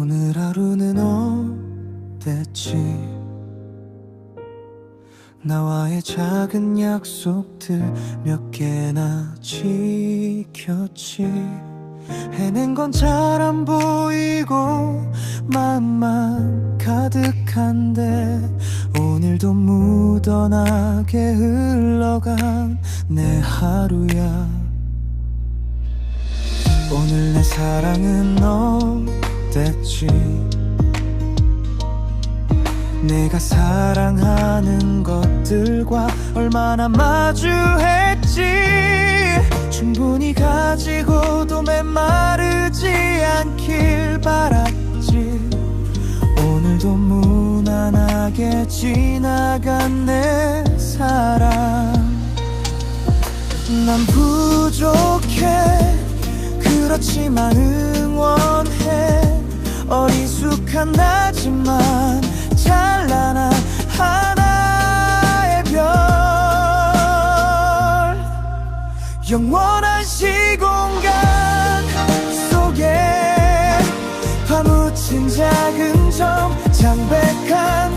오늘 하루는 어땠지? 나와의 작은 약속들 몇 개나 지켰지? 해낸 건 잘 안 보이고 마음만 가득한데 오늘도 무던하게 흘러간 내 하루야. 오늘 내 사랑은 어땠지 내가 사랑하는 것들과 얼마나 마주했지. 충분히 가지고도 메마르지 않길 바랐지. 오늘도 무난하게 지나간 내 사랑. 난 부족해. 그렇지만 응원해 어리숙한 나지만 찬란한 하나의 별. 영원한 시공간 속에 파묻힌 작은 점 창백한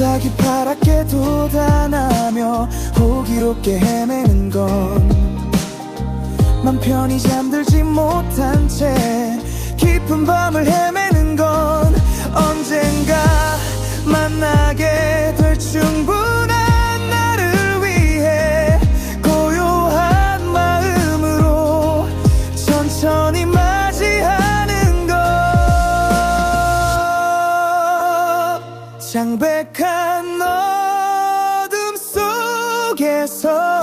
새싹이 파랗게 돋아나며 호기롭게 헤매는 건맘 편히 잠들지 못한 채 깊은 밤을 헤 창백한 어둠 속에서